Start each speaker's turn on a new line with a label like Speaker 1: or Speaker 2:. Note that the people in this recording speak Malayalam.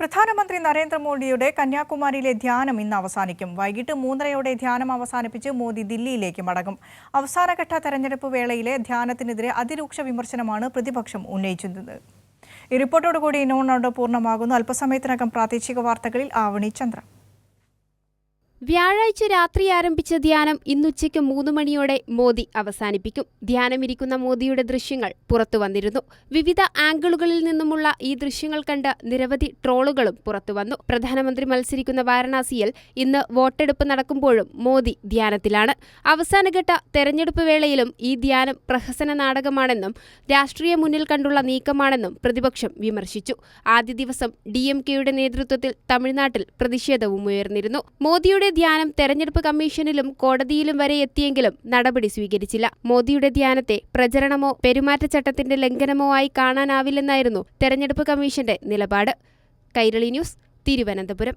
Speaker 1: പ്രധാനമന്ത്രി നരേന്ദ്രമോദിയുടെ കന്യാകുമാരിയിലെ ധ്യാനം ഇന്ന് അവസാനിക്കും. വൈകിട്ട് മൂന്നരയോടെ ധ്യാനം അവസാനിപ്പിച്ച് മോദി ദില്ലിയിലേക്ക് മടങ്ങും. അവസാനഘട്ട തെരഞ്ഞെടുപ്പ് വേളയിലെ ധ്യാനത്തിനെതിരെ അതിരൂക്ഷ വിമർശനമാണ് പ്രതിപക്ഷം ഉന്നയിച്ചിരുന്നത് ഈ റിപ്പോർട്ടോടുകൂടി ഇന്നോണോട് പൂർണമാകുന്നു അല്പസമയത്തിനകം പ്രാദേശിക വാർത്തകളിൽ ആവണി ചന്ദ്ര
Speaker 2: വ്യാഴാഴ്ച രാത്രി ആരംഭിച്ച ധ്യാനം ഇന്നുച്ചയ്ക്ക് മൂന്ന് മണിയോടെ മോദി അവസാനിപ്പിക്കും. ധ്യാനമിരിക്കുന്ന മോദിയുടെ ദൃശ്യങ്ങൾ പുറത്തു വന്നിരുന്നു. വിവിധ ആംഗിളുകളിൽ നിന്നുമുള്ള ഈ ദൃശ്യങ്ങൾ കണ്ട് നിരവധി ട്രോളുകളും പുറത്തു വന്നു. പ്രധാനമന്ത്രി മത്സരിക്കുന്ന വാരണാസിയിൽ ഇന്ന് വോട്ടെടുപ്പ് നടക്കുമ്പോഴും മോദി ധ്യാനത്തിലാണ്. അവസാനഘട്ട തെരഞ്ഞെടുപ്പ് വേളയിലും ഈ ധ്യാനം പ്രഹസന നാടകമാണെന്നും രാഷ്ട്രീയ മുന്നിൽ കണ്ടുള്ള നീക്കമാണെന്നും പ്രതിപക്ഷം വിമർശിച്ചു. ആദ്യ ദിവസം ഡി നേതൃത്വത്തിൽ തമിഴ്നാട്ടിൽ പ്രതിഷേധവും ഉയർന്നിരുന്നു മോദിയുടെ ധ്യാനം തെരഞ്ഞെടുപ്പ് കമ്മീഷനിലും കോടതിയിലും വരെ എത്തിയെങ്കിലും നടപടി സ്വീകരിച്ചില്ല. മോദിയുടെ ധ്യാനത്തെ പ്രചരണമോ പെരുമാറ്റച്ചട്ടത്തിന്റെ ലംഘനമോ ആയി കാണാനാവില്ലെന്നായിരുന്നു തെരഞ്ഞെടുപ്പ് കമ്മീഷന്റെ നിലപാട്. കൈരളി ന്യൂസ് തിരുവനന്തപുരം.